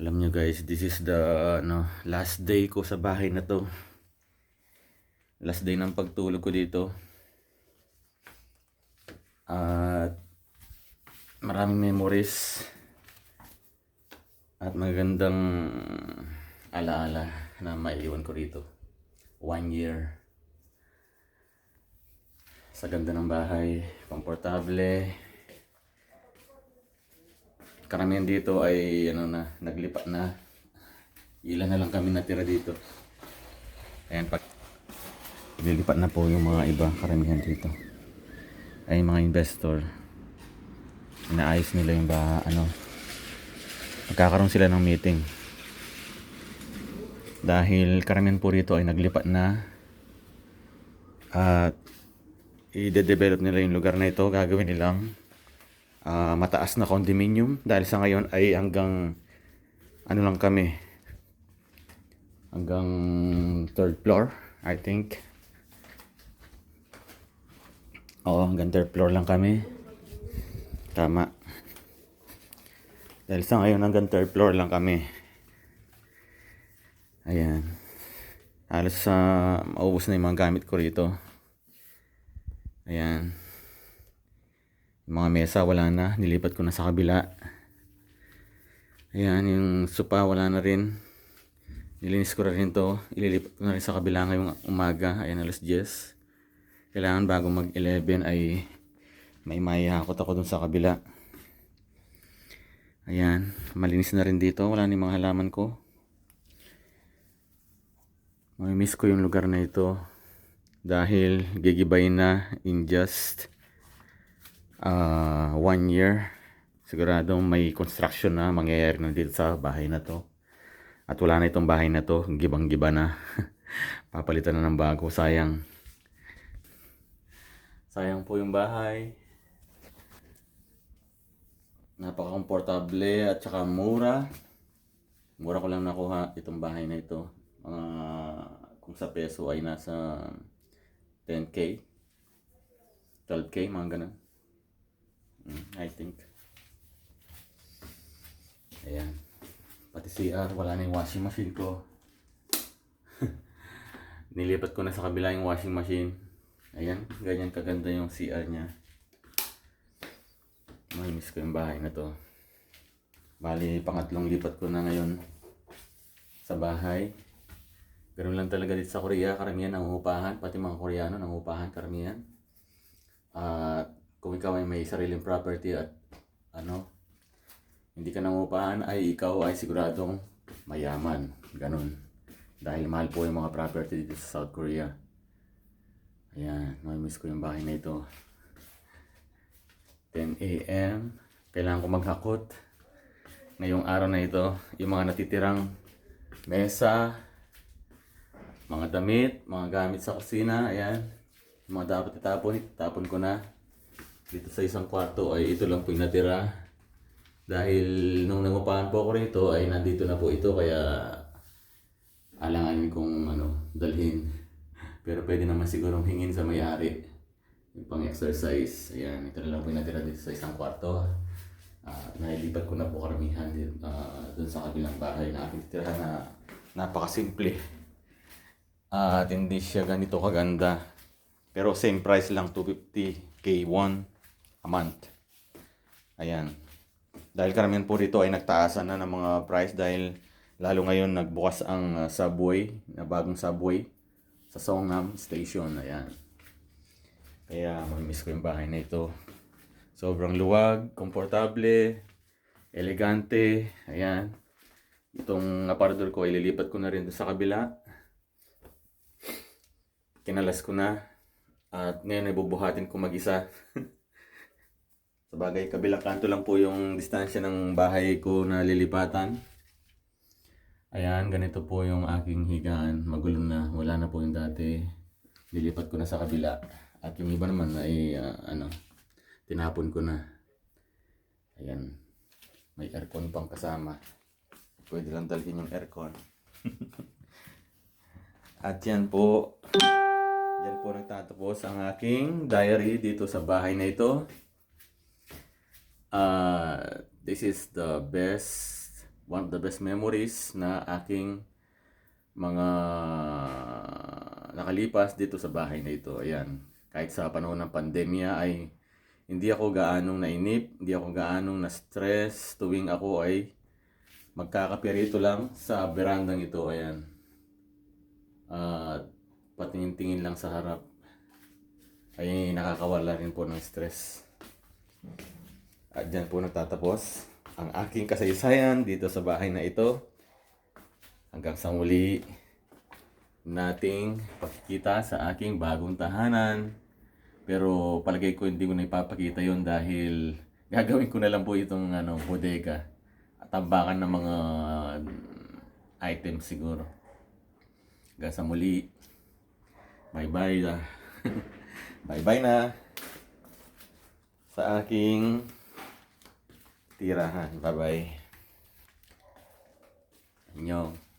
Alam nyo guys, this is the ano, last day ko sa bahay na to. Last day ng pagtulog ko dito. At maraming memories at magandang alaala na maiiwan ko rito. One year. Sa ganda ng bahay, komportable, karamihan dito ay ano na, naglipat na. Ilan na lang kami natira dito. Ayan, pag lilipat na po yung mga iba, karamihan dito. Ay, mga investor. Inaayos nila yung ba, ano, magkakaroon sila ng meeting. Dahil karamihan po rito ay naglipat na at i-develop nila yung lugar na ito, gagawin nilang ah, mataas na condominium dahil sa ngayon ay hanggang ano lang kami hanggang third floor I think. Oo hanggang third floor lang kami. Tama. Dahil sa ngayon hanggang third floor lang kami. Ayan. Halos sa maubos na yung mga gamit ko rito. Ayan mga mesa wala na, nilipat ko na sa kabila. Ayan, yung sopa wala na rin. Nilinis ko rin to. Ililipat ko na rin sa kabila ngayong umaga. Ayan, alas 10. Kailangan bago mag 11 ay may mayahakot ako dun sa kabila. Ayan, malinis na rin dito. Wala na mga halaman ko. Mamimiss ko yung lugar na ito. Dahil gigibay na in just ah one year. Siguradong may construction na mangyayari na dito sa bahay na to. At wala na itong bahay na to. Gibang-giba na. Papalitan na ng bago. Sayang. Sayang po yung bahay. Napaka-komportable at saka mura. Mura ko lang nakuha itong bahay na ito. Mga kung sa peso ay nasa 10k. 12k, mga ganun. Mm, I think. Ayan. Pati CR, wala na yung washing machine ko. Nilipat ko na sa kabila yung washing machine. Ayan, ganyan kaganda yung CR niya. Mahimiss ko yung bahay na to. Bali, pangatlong lipat ko na ngayon sa bahay. Ganun lang talaga dito sa Korea, karamihan nangungupahan, pati mga Koreano nangungupahan karamihan. At kung ikaw ay may sariling property at ano, hindi ka nangupahan ay ikaw ay siguradong mayaman. Ganun. Dahil mahal po yung mga property dito sa South Korea. Ayan, mamimiss ko yung bahay na ito. 10 a.m. Kailangan ko maghakot. Ngayong araw na ito, yung mga natitirang mesa, mga damit, mga gamit sa kusina, ayan. Yung mga dapat itapon, itapon ko na. Dito sa isang kwarto ay ito lang po yung natira. Dahil nung nangupahan po ako rito ay nandito na po ito kaya alanganin kong ano, dalhin. Pero pwede naman sigurong hingin sa may-ari. Yung pang exercise. Ayan, ito na lang po yung natira dito sa isang kwarto. Ah, nailipat ko na po karamihan din, ah, dun sa kabilang bahay na aking titirahan na napakasimple. Ah, at hindi siya ganito kaganda. Pero same price lang, 250 K1 a month. Ayan. Dahil karamihan po rito ay nagtaasan na ng mga price dahil lalo ngayon nagbukas ang uh, subway, na bagong subway sa Songnam Station. Ayan. Kaya mamimiss ko yung bahay na ito. Sobrang luwag, komportable, elegante. Ayan. Itong aparador ko, ililipat ko na rin sa kabila. Kinalas ko na. At ngayon ay bubuhatin ko mag-isa. Sa bagay, kabilang kanto lang po yung distansya ng bahay ko na lilipatan. Ayan, ganito po yung aking higaan. Magulo na, wala na po yung dati. Lilipat ko na sa kabila. At yung iba naman ay, ah, ano, tinapon ko na. Ayan, may aircon pang kasama. Pwede lang dalhin yung aircon. At yan po, yan po nagtatapos ang aking diary dito sa bahay na ito. Uh, this is the best one of the best memories na aking mga nakalipas dito sa bahay na ito. Ayan. Kahit sa panahon ng pandemya ay hindi ako gaanong nainip, hindi ako gaanong na-stress tuwing ako ay magkakapirito lang sa berandang ito. Ayan. At patingin-tingin lang sa harap ay nakakawala rin po ng stress. At dyan po nagtatapos ang aking kasaysayan dito sa bahay na ito. Hanggang sa muli nating pakikita sa aking bagong tahanan. Pero palagay ko hindi ko na ipapakita yon dahil gagawin ko na lang po itong ano, bodega. At tambakan ng mga items siguro. Hanggang sa muli. Bye-bye na. Bye-bye na. Sa aking tirahan. Bye-bye. Annyeong.